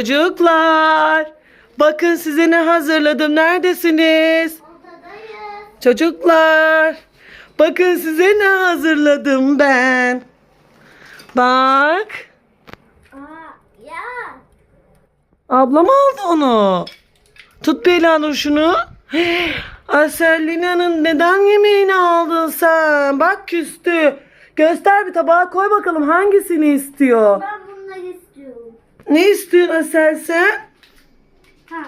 Çocuklar, bakın size ne hazırladım. Neredesiniz? Odadayız. Çocuklar, bakın size ne hazırladım ben. Bak, Aa, ya. ablam aldı onu. Tut Belanur şunu. Asellina'nın neden yemeğini aldın sen? Bak küstü. Göster bir tabağa koy bakalım hangisini istiyor. Ben. Ne istiyorsun Asel sen? Ha.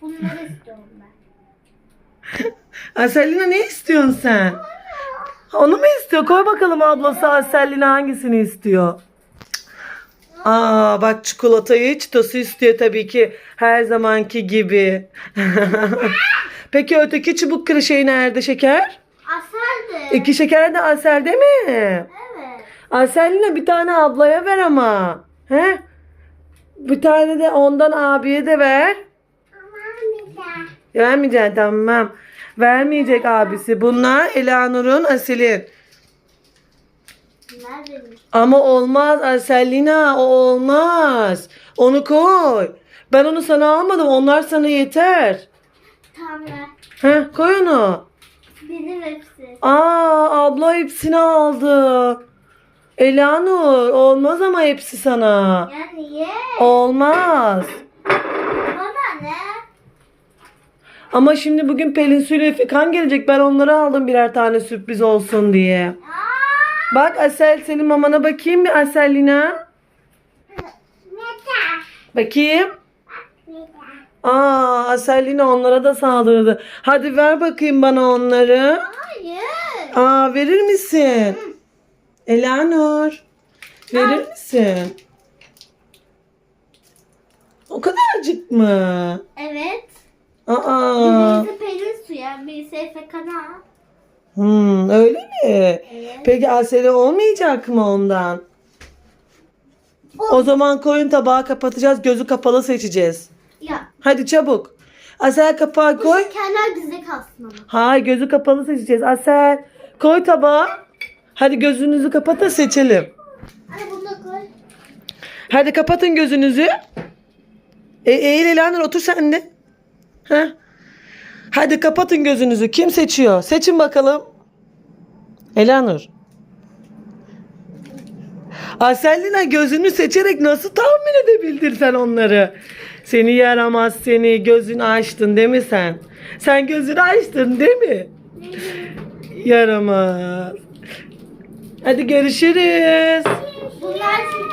Bunları istiyorum ben. Asellina ne istiyorsun sen? Onu mu istiyor? Koy bakalım ablası Asellina hangisini istiyor? Aa bak çikolatayı çitosu istiyor tabii ki her zamanki gibi. Peki öteki çubuk kırı şey nerede şeker? Aserdi. İki şeker de Asel değil mi? Evet. Asellina bir tane ablaya ver ama. He? Bir tane de ondan abiye de ver. Daha. Vermeyeceksin tamam. Vermeyecek abisi. Bunlar Elanur'un Asil'in. Ama olmaz Aselina o olmaz. Onu koy. Ben onu sana almadım. Onlar sana yeter. Tamam. Heh, koy onu. Benim hepsi. Aa abla hepsini aldı. Elanur olmaz ama hepsi sana. Ya niye? Olmaz. Bana ne? Ama şimdi bugün Pelin Su ile gelecek. Ben onları aldım birer tane sürpriz olsun diye. Aa. Bak Asel senin mamana bakayım bir Aselina. Meta. Bakayım. Meta. Aa Aselina onlara da saldırdı. Hadi ver bakayım bana onları. Hayır. Aa verir misin? Elanur. Verir misin? O kadarcık mı? Evet. Aa. Birisi Pelin suya, birisi Efe Kana. Hmm, öyle mi? Evet. Peki Aseli olmayacak mı ondan? O zaman koyun tabağı kapatacağız. Gözü kapalı seçeceğiz. Ya. Hadi çabuk. Asel kapağı koy. Kenar gizli kalsın ama. Hayır gözü kapalı seçeceğiz. Asel koy tabağı. Hadi gözünüzü kapatın seçelim. Ay bunu da koy. Hadi kapatın gözünüzü. E, eğil Elanur otur sen de. Heh. Hadi kapatın gözünüzü. Kim seçiyor? Seçin bakalım. Elanur. Aselina gözünü seçerek nasıl tahmin edebildin sen onları? Seni yaramaz seni gözünü açtın değil mi sen? Sen gözünü açtın değil mi? Yaramaz. Hadi görüşürüz. Bunlar.